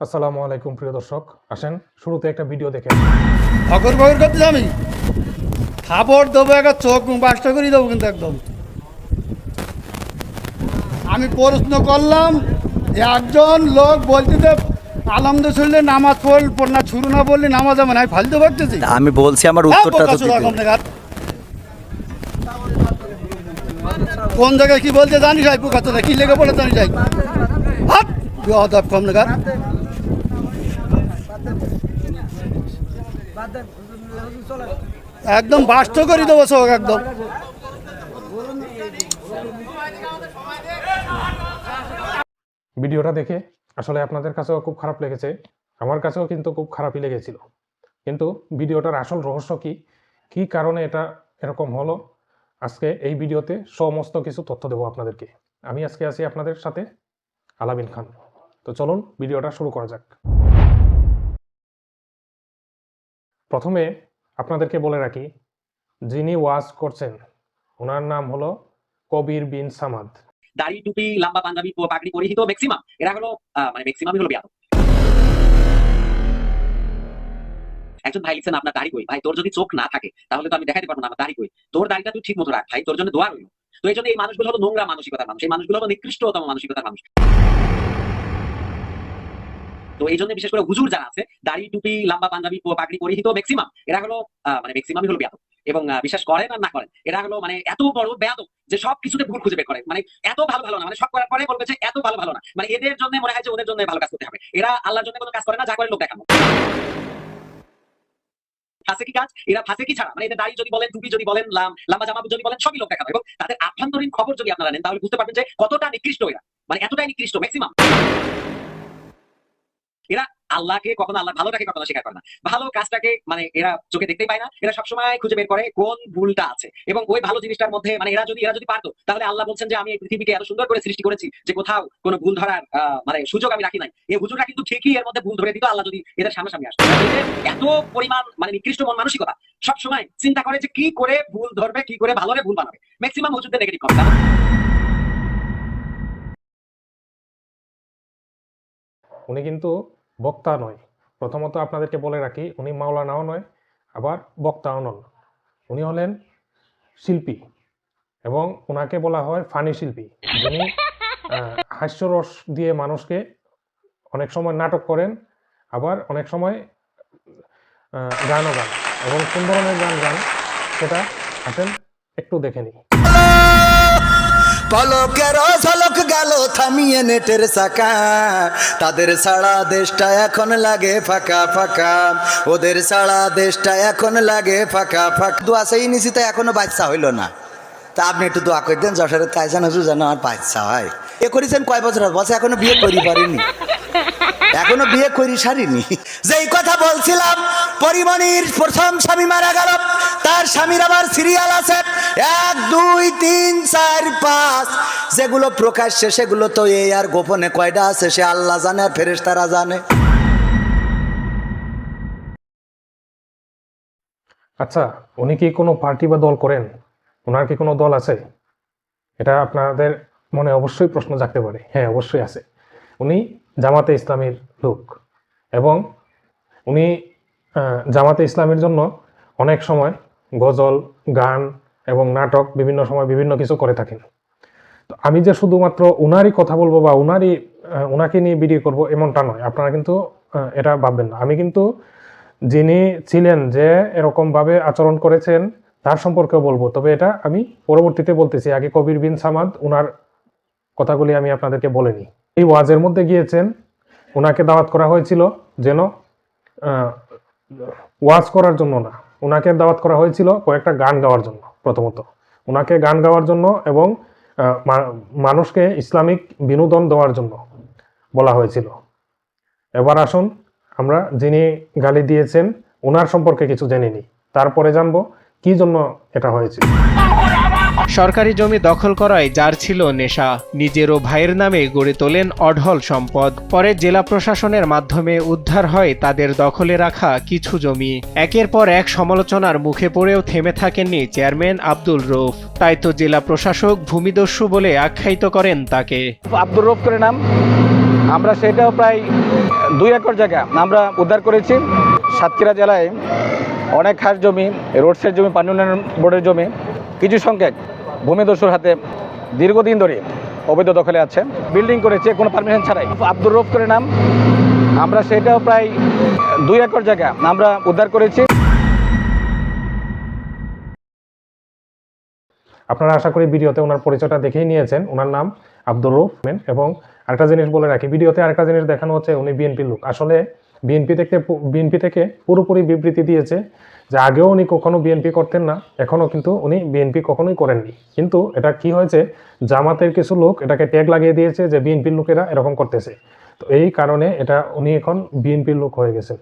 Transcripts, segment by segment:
আসসালামু আলাইকুম প্রিয় দর্শক। আসেন শুরুতে একটা ভিডিও দেখে অকর বকর করতে আমি থাপড় দেবো একটা চোখ বাসটা করে দেবো কিন্তু একদম। আমি প্রশ্ন করলাম একজন লোক বলতে যে আলমদ শুনলে নামাজ পড়ল পড় না শুরু না বললে নামাজ না। আমি ফালতু ভাবতেছি। আমি বলছি আমার উত্তরটা তো কোন জায়গায় কি বলতে জানিস ভাই পোকাতটা কি লেগে পড়ে জানিস ভাই হাট অদব কম নাগাদ একদম বাস্ত করে দেবো সব একদম। ভিডিওটা দেখে আসলে আপনাদের কাছেও খুব খারাপ লেগেছে, আমার কাছেও কিন্তু খুব খারাপই লেগেছিল। কিন্তু ভিডিওটার আসল রহস্য কি? কি কারণে এটা এরকম হলো? আজকে এই ভিডিওতে সমস্ত কিছু তথ্য দেবো আপনাদেরকে। আমি আজকে আছি আপনাদের সাথে আলামিন খান। তো চলুন ভিডিওটা শুরু করা যাক। প্রথমে আপনাদেরকে বলে রাখি, যিনি ওয়াজ করছেন, ওনার নাম হলো কবির বিন সামাদ। দাড়ি, টুপি, লম্বা পাঞ্জাবি পাগড়ি পরিহিত ম্যাক্সিমাম। এরা হলো মানে ম্যাক্সিমামই হলো একজন ভাই লিখছেন, আপনার দাড়ি কই? ভাই, তোর যদি চোখ না থাকে, তাহলে তো আমি দেখাতে পারব না আমার দাড়ি কই। তোর দাড়িটা তুই ঠিক মতো রাখ, ভাই, তোর জন্য দোয়া রইল। তো এই জন্য এই মানুষগুলো হলো নোংরা মানসিকতার মানুষ। এই মানুষগুলো হলো নিকৃষ্টতম মানসিকতার মানুষ। তো এই জন্য বিশেষ করে হুজুর যারা আছে, দাড়ি, টুপি, লম্বা পাঞ্জাবি পাগড়ি পরিহিত ম্যাক্সিমাম এরা হলো মানে ম্যাক্সিমামই হলো বিয়াদব। এবং বিশ্বাস করেন আর না করেন, এরা হলো মানে এত বড় বেয়াদব যে সব কিছুতে ভুল খুঁজে বের করে। মানে এত ভালো ভালো না মানে সব করার পরে বলবে যে এত ভালো ভালো না। মানে এদের জন্য মনে হয় যে ওদের জন্য ভালো কাজ করতে হবে। এরা আল্লাহর জন্য কোনো কাজ করে না, যা করে লোক দেখানো। ফাঁসে কি কাজ? এরা ফাঁসে কি ছাড়া? মানে এদের দাড়ি যদি বলেন, টুপি যদি বলেন, লাম লাম্বা জামা যদি বলেন, সবই লোক দেখানো এবং তাদের আভ্যন্তরীণ খবর যদি আপনারা নেন, তাহলে বুঝতে পারবেন যে কতটা নিকৃষ্ট এরা। মানে এতটাই নিকৃষ্ট ম্যাক্সিমাম এরা আল্লাহকে কখনো আল্লাহ ভালোটাকে কখনো স্বীকার করে না। ভালো কাজটাকে মানে এরা চোখে দেখতেই পায় না। এরা সবসময় খুঁজে বের করে কোন ভুলটা আছে। এবং ওই ভালো জিনিসটার মধ্যে মানে এরা যদি এরা যদি পারতো, তাহলে আল্লাহ বলছেন যে, আমি এই পৃথিবীকে এত সুন্দর করে সৃষ্টি করেছি যে কোথাও কোনো ভুল ধরার মানে সুযোগ আমি রাখি নাই। এই হুজুররা কিন্তু ঠিকই এর মধ্যে ভুল ধরে দিত, আল্লাহ যদি এদের সামনাসামনি আসতো। এত পরিমাণ মানে নিকৃষ্ট মন মানসিকতা সবসময় চিন্তা করে যে কি করে ভুল ধরবে, কি করে ভালোরে ভুল বানাবে। ম্যাক্সিমাম হুজুরদের নেগেটিভ কথা উনি কিন্তু বক্তা নয়। প্রথমত আপনাদেরকে বলে রাখি, উনি মাওলানাও নয়, আবার বক্তাও নন। উনি হলেন শিল্পী এবং ওনাকে বলা হয় ফানি শিল্পী। যিনি হাস্যরস দিয়ে মানুষকে অনেক সময় নাটক করেন, আবার অনেক সময় গানও গান এবং কোন ধরনের গান গান, সেটা আসেন একটু দেখে নিই। পলকের ঝলক গেল থামিয়ে নেটের চাকা। তাদের ছাড়া দেশটা এখন লাগে ফাঁকা ফাঁকা। ওদের ছাড়া দেশটা এখন লাগে ফাঁকা ফাঁকা। দোয়া সেই নিছি তো এখনও বাচ্চা হইল না। তা আপনি একটু দোয়া করে দেন যশোরের কাইজান হুজুর যেন আমার বাচ্চা হয়। এ করেছেন কয় বছর বসে এখনও বিয়ে করি পারিনি। এখনও বিয়ে করি সারিনি। যেই কথা বলছিলাম, পরিমণির প্রথম স্বামী মারা গেল, তার স্বামীর আবার সিরিয়াল আছে। এক, দুই, তিন, চার, পাঁচ। যেগুলো প্রকাশ্যে, সেগুলো তো এই আর গোপনে কয়টা আছে, সে আল্লাহ জানে আর ফেরেশতারা জানে। আচ্ছা উনি কি কোনো পার্টি বা দল করেন? ওনার কি কোনো দল আছে? এটা আপনাদের মনে অবশ্যই প্রশ্ন জাগতে পারে। হ্যাঁ অবশ্যই আছে। উনি জামাতে ইসলামের লোক এবং উনি জামাতে ইসলামের জন্য অনেক সময় গজল, গান এবং নাটক বিভিন্ন সময় বিভিন্ন কিছু করে থাকেন। তো আমি যে শুধুমাত্র উনারই কথা বলব বা উনারই আহ, উনাকে নিয়ে ভিডিও করব এমনটা নয়। আপনারা কিন্তু এটা ভাববেন না। আমি কিন্তু যিনি ছিলেন যে এরকমভাবে আচরণ করেছেন তার সম্পর্কেও বলব। তবে এটা আমি পরবর্তীতে বলতেছি। আগে কবির বিন সামাদ ওনার কথাগুলি আমি আপনাদেরকে বলে নিই। এই ওয়াজের মধ্যে গিয়েছেন ওনাকে দাওয়াত করা হয়েছিল যেন ওয়াজ করার জন্য না। ওনাকে দাওয়াত করা হয়েছিল কয়েকটা গান গাওয়ার জন্য। প্রথমত। ওনাকে গান গাওয়ার জন্য এবং মানুষকে ইসলামিক বিনোদন দেওয়ার জন্য বলা হয়েছিল। এবার আসুন আমরা যিনি গালি দিয়েছেন ওনার সম্পর্কে কিছু জেনে নিই। তারপরে জানব কি জন্য এটা হয়েছিল। সরকারি জমি দখল করায় যার ছিল নেশা। নিজের ও ভাইয়ের নামে গড়ে তোলেন অঢল সম্পদ। পরে জেলা প্রশাসনের মাধ্যমে উদ্ধার হয় তাদের দখলে রাখা কিছু জমি। একের পর এক সমালোচনার মুখে পড়েও থেমে থাকেননি চেয়ারম্যান আব্দুল রৌফ। তাই তো জেলা প্রশাসক ভূমিদস্যু বলে আখ্যায়িত করেন তাকে। আব্দুল রব করে নাম। আমরা সেটাও প্রায় দুই একর জায়গা আমরা উদ্ধার করেছি। সাতক্ষীরা জেলায় অনেক খাস জমি, রোডসের জমি, পানি উন্নয়ন বোর্ডের জমি। কিছু সংখ্যক ভূমিদস্যুর হাতে দীর্ঘদিন ধরে অবৈধ দখলে আছে। বিল্ডিং করেছে, কোনো পারমিশন ছাড়াই। আব্দুর রফ করে নাম। আমরা সেটাও প্রায় দুই একর জায়গা আমরা উদ্ধার করেছি। আপনারা আশা করি ভিডিওতে ওনার পরিচয়টা দেখেই নিয়েছেন। ওনার নাম আব্দুর রৌফ এবং আরেকটা জিনিস বলে রাখি, ভিডিওতে আরেকটা জিনিস দেখানো হচ্ছে, উনি বিএনপির লোক। আসলে বিএনপি থেকে বিএনপি থেকে পুরোপুরি বিবৃতি দিয়েছে যে আগেও উনি কখনো বিএনপি করতেন না, এখনও কিন্তু উনি বিএনপি কখনোই করেননি। কিন্তু এটা কি হয়েছে? জামাতের কিছু লোক এটাকে ট্যাগ লাগিয়ে দিয়েছে যে বিএনপির লোকেরা এরকম করতেছে। তো এই কারণে এটা উনি এখন বিএনপির লোক হয়ে গেছেন।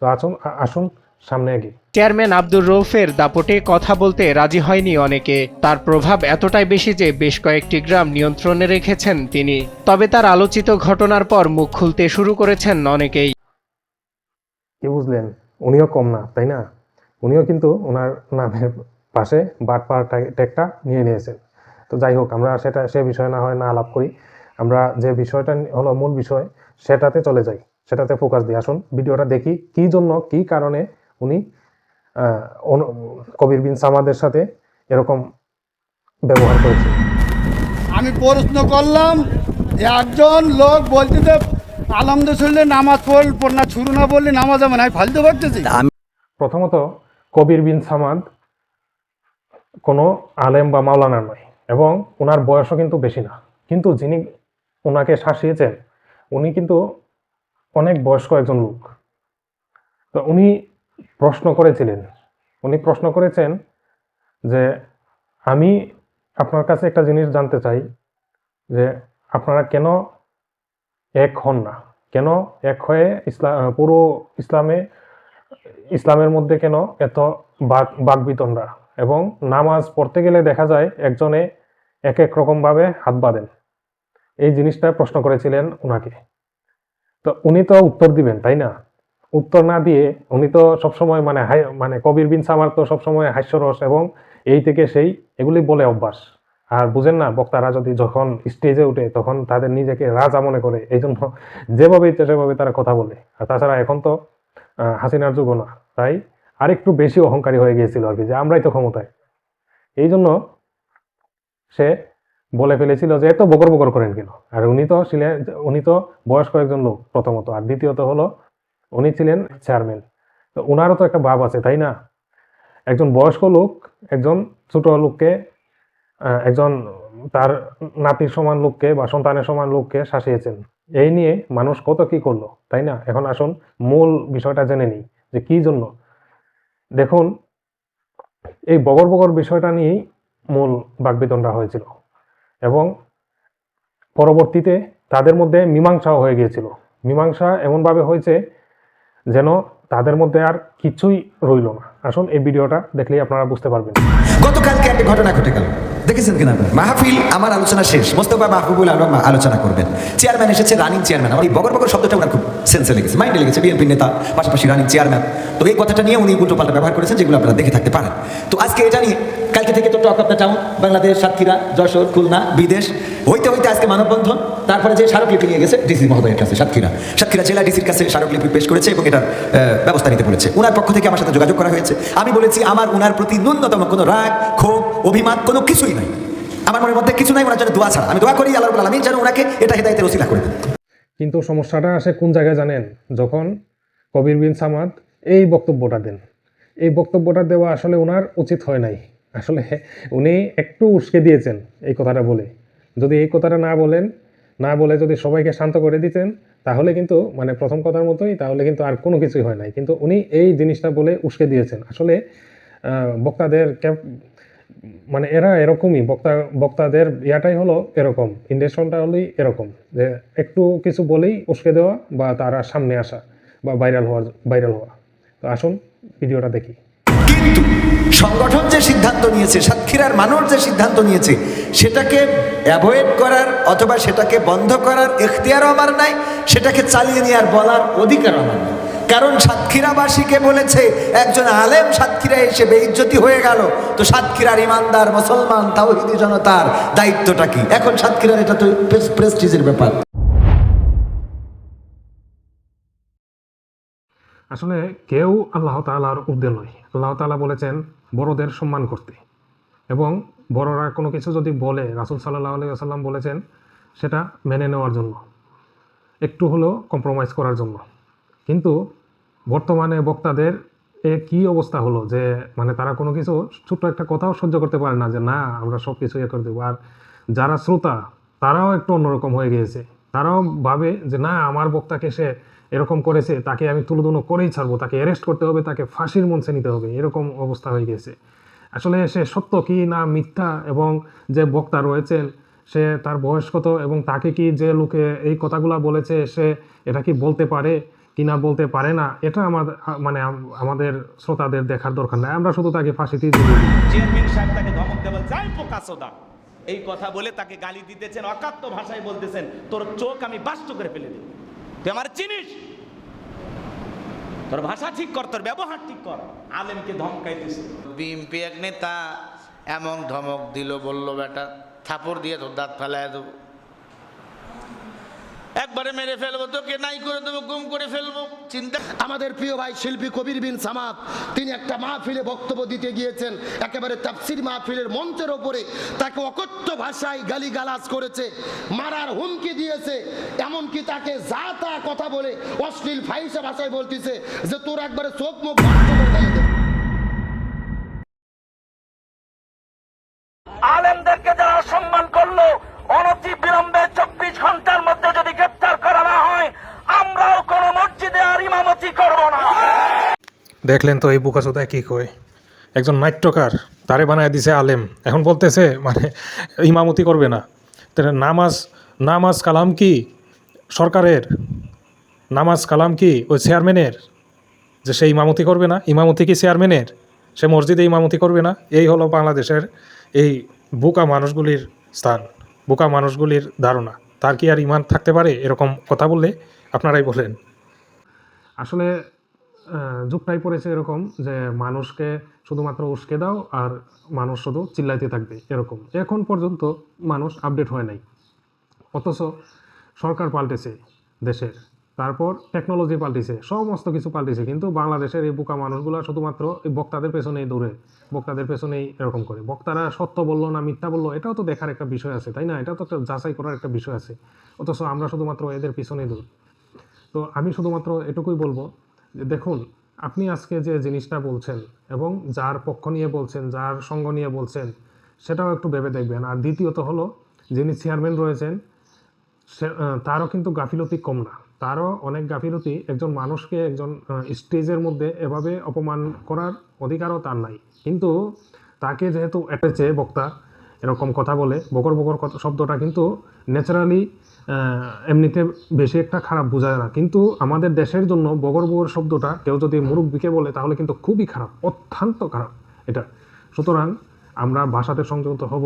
তো আসুন আসুন সামনে এগিয়ে। চেয়ারম্যান আব্দুর রৌফের দাপটে কথা বলতে রাজি হয়নি অনেকে। তার প্রভাব এতটাই বেশি যে বেশ কয়েকটি গ্রাম নিয়ন্ত্রণে রেখেছেন তিনি। তবে তার আলোচিত ঘটনার পর মুখ খুলতে শুরু করেছেন অনেকেই। কি বুঝলেন? উনিও কম না, তাই না? উনিও কিন্তু ওনার নামের পাশে বাট পার ট্যাগটা নিয়ে নিয়েছেন। তো যাই হোক, আমরা সেটা, সে বিষয়ে না হয় না আলাপ করি। আমরা যে বিষয়টা হলো মূল বিষয়, সেটাতে চলে যাই, সেটাতে ফোকাস দিই। আসুন, ভিডিওটা দেখি কি জন্য, কি কারণে উনি কবির বিন সামাদের সাথে এরকম ব্যবহার করেছেন। আমি প্রশ্ন করলাম, একজন লোক বলছে যে আলমদে শুনলে নামাজ পড় পড়না শুরু না বললে নামাজ হবে না ফালতু ভাবতেছি। প্রথমত কবির বিন সামাদ কোনো আলেম বা মাওলানা নয় এবং ওনার বয়সও কিন্তু বেশি না। কিন্তু যিনি ওনাকে শাসিয়েছেন উনি কিন্তু অনেক বয়স্ক একজন লোক। তো উনি প্রশ্ন করেছিলেন উনি প্রশ্ন করেছেন যে আমি আপনার কাছে একটা জিনিস জানতে চাই যে আপনারা কেন এক হন না। কেন? এক হয়ে ইসলাম পুরো ইসলামে, ইসলামের মধ্যে কেন এত বাক, বাকবিতণ্ডা? এবং নামাজ পড়তে গেলে দেখা যায় একজনে এক এক রকমভাবে হাত বাঁধেন। এই জিনিসটা প্রশ্ন করেছিলেন ওনাকে তো উনি তো উত্তর দিবেন, তাই না? উত্তর না দিয়ে উনি তো সবসময় মানে মানে কবির বিন সামার তো সবসময় হাস্যরস এবং এই থেকে সেই এগুলি বলে অভ্যাস। আর বুঝেন না, বক্তারা যদি যখন স্টেজে উঠে, তখন তাদের নিজেকে রাজা মনে করে এই জন্য যেভাবে ইচ্ছে সেভাবে তারা কথা বলে। আর তাছাড়া এখন তো হাসিনার যুগ না, তাই আরেকটু বেশি অহংকারী হয়ে গিয়েছিল আর কি, যে আমরাই তো ক্ষমতায়। এই জন্য সে বলে ফেলেছিল যে, এত বকর বকর করেন কেন? আর উনি তো ছিলেন, উনি তো বয়স্ক একজন লোক প্রথমত, আর দ্বিতীয়ত হলো, উনি ছিলেন চেয়ারম্যান তো ওনারও তো একটা ভাব আছে, তাই না? একজন বয়স্ক লোক, একজন ছোট লোককে একজন তার নাতির সমান লোককে বা সন্তানের সমান লোককে শাসিয়েছেন। এই নিয়ে মানুষ কত কি করল, তাই না? এখন আসুন, মূল বিষয়টা জেনে নিই যে কি জন্য। দেখুন, এই বগর বগর বিষয়টা নিয়েই মূল বাকবিতণ্ডা হয়েছিল এবং পরবর্তীতে তাদের মধ্যে মীমাংসাও হয়ে গিয়েছিল। মীমাংসা এমনভাবে হয়েছে যেন তাদের মধ্যে আর কিছুই রইল না। আসুন, এই ভিডিওটা দেখলেই আপনারা বুঝতে পারবেন। গতকালকে একটা ঘটনা ঘটে গেল। দেখেছেন কিনা মাহফিল আমার আলোচনা শেষ। মোস্তফা মাহবুবুল আলম আলোচনা করবেন। চেয়ারম্যান এসেছে রানিং চেয়ারম্যান আমার এই বগর বগর শব্দটা ওনার খুব সেন্সে লেগেছে। মাইন্ডে লেগেছে বিএনপি নেতা, পাশাপাশি রানিং চেয়ারম্যান তো এই কথাটা নিয়ে উনি উল্টো পাল্টা ব্যবহার করেছেন, যেগুলো আপনারা দেখে থাকতে পারেন। তো আজকে এটা নিয়ে কালকে থেকে তো talk of the town, Bangladesh Satkhira, Jessore, Khulna, বিদেশ। হইতে হইতে আজকে মানববন্ধন। তারপরে যে স্মারকলিপি নিয়ে গেছে, ডিসি মহোদয়ের কাছে, সাতক্ষীরা। সাতক্ষীরা জেলা ডিসির কাছে স্মারকলিপি পেশ করেছে এবং এটার ব্যবস্থা নিতে বলেছে। ওনার পক্ষ থেকে আমার সাথে যোগাযোগ করা হয়েছে। আমি বলেছি, আমার ওনার প্রতি ন্যূনতম কোনো রাগ, ক্ষোভ, অভিমান কোনো কিছুই নাই। আমার মনের মধ্যে কিছু নাই, ওনার জন্য দোয়া ছাড়া। আমি দোয়া করি আল্লাহ আমি যেন ওনাকে এটা হেদায়তের ওসিলা করে দেন। কিন্তু সমস্যাটা আসে কোন জায়গায় জানেন? যখন কবির বিন সামাদ এই বক্তব্যটা দেন। এই বক্তব্যটা দেওয়া আসলে ওনার উচিত হয় নাই। আসলে উনি একটু উস্কে দিয়েছেন এই কথাটা বলে। যদি এই কথাটা না বলেন, না বলে যদি সবাইকে শান্ত করে দিতেন, তাহলে কিন্তু মানে প্রথম কথার মতোই তাহলে কিন্তু আর কোনো কিছুই হয় নাই। কিন্তু উনি এই জিনিসটা বলে উস্কে দিয়েছেন। আসলে বক্তাদের মানে এরা এরকমই, বক্তা, বক্তাদের ইয়াটাই হলো এরকম ইন্ডেশনটা হলোই এরকম, যে একটু কিছু বলেই উস্কে দেওয়া বা তারা সামনে আসা বা ভাইরাল হওয়া ভাইরাল হওয়া। তো আসুন, ভিডিওটা দেখি। সংগঠন যে সিদ্ধান্ত নিয়েছে, সাতক্ষীরার মানুষ যে সিদ্ধান্ত নিয়েছে, সেটাকে অ্যাভয়েড করার অথবা সেটাকে বন্ধ করার এখতিয়ারও আমার নাই, সেটাকে চালিয়ে নেওয়ার বলার অধিকার আমার নাই। কারণ সাতক্ষীরাবাসীকে বলেছে, একজন আলেম সাতক্ষীরা এসে বেইজ্জতি হয়ে গেল, তো সাতক্ষীরার ইমানদার মুসলমান, তাওহিদি জনতার দায়িত্বটা কি? এখন সাতক্ষীরার এটা তো প্রেস্টিজের ব্যাপার। আসলে কেউ আল্লাহ তাআলার ঊর্ধ্বে নয়। আল্লাহ তাআলা বলেছেন, বড়দের সম্মান করতে। এবং বড়রা কোনো কিছু যদি বলে, রাসুল সাল্লাহ আলি আসাল্লাম বলেছেন, সেটা মেনে নেওয়ার জন্য, একটু হলেও কম্প্রোমাইজ করার জন্য। কিন্তু বর্তমানে বক্তাদের এ কি অবস্থা হলো যে মানে তারা কোনো কিছু ছোট্ট একটা কথাও সহ্য করতে পারে না যে, না, আমরা সব কিছু ইয়ে করে দেবো। আর যারা শ্রোতা, তারাও একটু অন্যরকম হয়ে গিয়েছে। তারাও ভাবে যে, না, আমার বক্তাকে সে এরকম করেছে, তাকে আমি তুলোধুনো করেই ছাড়বো, তাকে অ্যারেস্ট করতে হবে, তাকে ফাঁসির মঞ্চে নিতে হবে, এরকম অবস্থা হয়ে গেছে। আসলে সে সত্য কি না মিথ্যা এবং যে বক্তা রয়েছেন সে তার বয়স কত এবং তাকে কি যে লোকে এই কথাগুলো বলেছে, সে এটা কি বলতে পারে কি না বলতে পারে না, এটা আমাদের মানে আমাদের শ্রোতাদের দেখার দরকার নাই। আমরা শুধু তাকে ফাঁসিতেই দিয়ে চেয়ারম্যান সাহেব তাকে ধমক দেবেন, যাই পোকাসোদা এই কথা বলে তাকে গালি দিতেছেন, অকাত্য ভাষায় বলতেছেন, তোর চোখ আমি বাস্ত করে ফেলে দিই। তুই আমার চিনিস? তোর ভাষা ঠিক কর, তোর ব্যবহার ঠিক কর। আলেমকে ধমকাইতেছে বিএমপি এক নেতা এমন ধমক দিল, বলল, বেটা, থাপড় দিয়ে তোর দাঁত ফেলায় দেবো। একবারে মেরে ফেলব তোকে নাই করে দেবো গুম করে ফেলব। চিন্তা আমাদের প্রিয় ভাই শিল্পী কবির বিন সামাদ তিনি একটা মাহফিলে বক্তব্য দিতে গিয়েছেন। একেবারে তাফসির মাহফিলের মঞ্চের ওপরে তাকে অকথ্য ভাষায় গালিগালাজ করেছে মারার হুমকি দিয়েছে এমনকি তাকে যা তা কথা বলে অশ্লীল ফাইসা ভাষায় বলতেছে যে তোর একবারে চোখ মুখ বন্ধ করে আলেমদেরকে আর ইমামতি করব না দেখলেন তো এই বুকাচোদায় কী কয়? একজন নাট্যকার, তারে বানায় দিছে আলেম। এখন বলতেছে মানে ইমামতি করবে না। তাহলে নামাজ নামাজ কালাম কি সরকারের? নামাজ কালাম কি ওই চেয়ারম্যানের? যে সে ইমামতি করবে না? ইমামতি কি চেয়ারম্যানের? সে মসজিদে ইমামতি করবে না? এই হলো বাংলাদেশের এই বোকা মানুষগুলির স্থান, বোকা মানুষগুলির ধারণা। তার কি আর ইমান থাকতে পারে? এরকম কথা বললে আপনারাই বলেন। আসলে যুগটাই পড়েছে এরকম যে মানুষকে শুধুমাত্র উস্কে দাও আর মানুষ শুধু চিল্লাইতে থাকবে, এরকম। এখন পর্যন্ত মানুষ আপডেট হয় নাই। অথচ সরকার পাল্টেছে দেশের। তারপর টেকনোলজি পাল্টেছে, সমস্ত কিছু পাল্টেছে। কিন্তু বাংলাদেশের এই বোকা মানুষগুলো শুধুমাত্র এই বক্তাদের পেছনেই দৌড়ে, বক্তাদের পেছনেই এরকম করে। বক্তারা সত্য বলল না মিথ্যা বলল, এটাও তো দেখার একটা বিষয় আছে, তাই না? এটাও তো একটা যাচাই করার একটা বিষয় আছে। অথচ আমরা শুধুমাত্র এদের পিছনেই দৌড়। তো আমি শুধুমাত্র এটুকুই বলব যে দেখুন, আপনি আজকে যে জিনিসটা বলছেন এবং যার পক্ষ নিয়ে বলছেন, যার সঙ্গ নিয়ে বলছেন, সেটাও একটু ভেবে দেখবেন। আর দ্বিতীয়ত হলো, যিনি চেয়ারম্যান রয়েছেন, সে তারও কিন্তু গাফিলতি কম না। তারও অনেক গাফিলতি একজন মানুষকে একজন স্টেজের মধ্যে এভাবে অপমান করার অধিকারও তার নাই। কিন্তু তাকে যেহেতু এটেছে বক্তা, এরকম কথা বলে, বকর বকর শব্দটা কিন্তু ন্যাচারালি এমনিতে বেশি একটা খারাপ বোঝায় না। কিন্তু আমাদের দেশের জন্য বগর বগর শব্দটা কেউ যদি মুরব্বীকে বলে, তাহলে কিন্তু খুবই খারাপ, অত্যন্ত খারাপ এটা। সুতরাং আমরা ভাষাতে সংযত হব।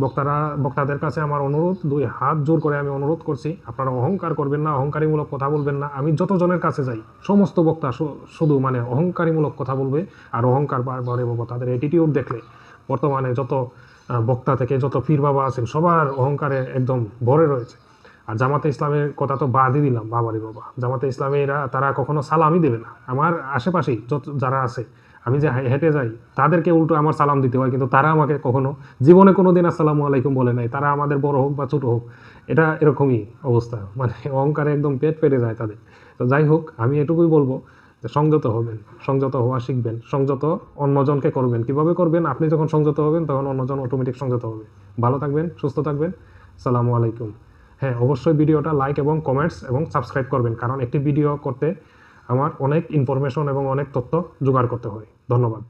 বক্তারা, বক্তাদের কাছে আমার অনুরোধ, দুই হাত জোর করে আমি অনুরোধ করছি, আপনারা অহংকার করবেন না, অহংকারীমূলক কথা বলবেন না। আমি যতজনের কাছে যাই, সমস্ত বক্তা শুধু মানে অহংকারীমূলক কথা বলবে আর অহংকার বারবার এবং তাদের অ্যাটিটিউড দেখলে। বর্তমানে যত বক্তা থেকে যত পীর বাবা আছেন, সবার অহংকারে একদম ভরে রয়েছে। আর জামাতে ইসলামের কথা তো বাদই দিলাম, বাবারি বাবা। জামাতে ইসলামে এরা তারা কখনো সালামই দেবে না। আমার আশেপাশেই যত যারা আছে, আমি যে হেঁটে যাই, তাদেরকে উল্টো আমার সালাম দিতে হয়, কিন্তু তারা আমাকে কখনো জীবনে কোনো দিন আসসালামু আলাইকুম বলে নাই। তারা আমাদের বড় হোক বা ছোটো হোক, এটা এরকমই অবস্থা। মানে অহংকারে একদম পেট পেটে যায় তাদের। তো যাই হোক, আমি এটুকুই বলব যে সংযত হবেন, সংযত হওয়া শিখবেন, সংযত অন্যজনকে করবেন। কীভাবে করবেন? আপনি যখন সংযত হবেন, তখন অন্যজন অটোমেটিক সংযত হবে। ভালো থাকবেন, সুস্থ থাকবেন। সালামু আলাইকুম। হ্যাঁ অবশ্যই ভিডিওটা লাইক এবং কমেন্টস এবং সাবস্ক্রাইব করবেন, কারণ একটি ভিডিও করতে আমার অনেক ইনফরমেশন এবং অনেক তথ্য জোগাড় করতে হয়। ধন্যবাদ।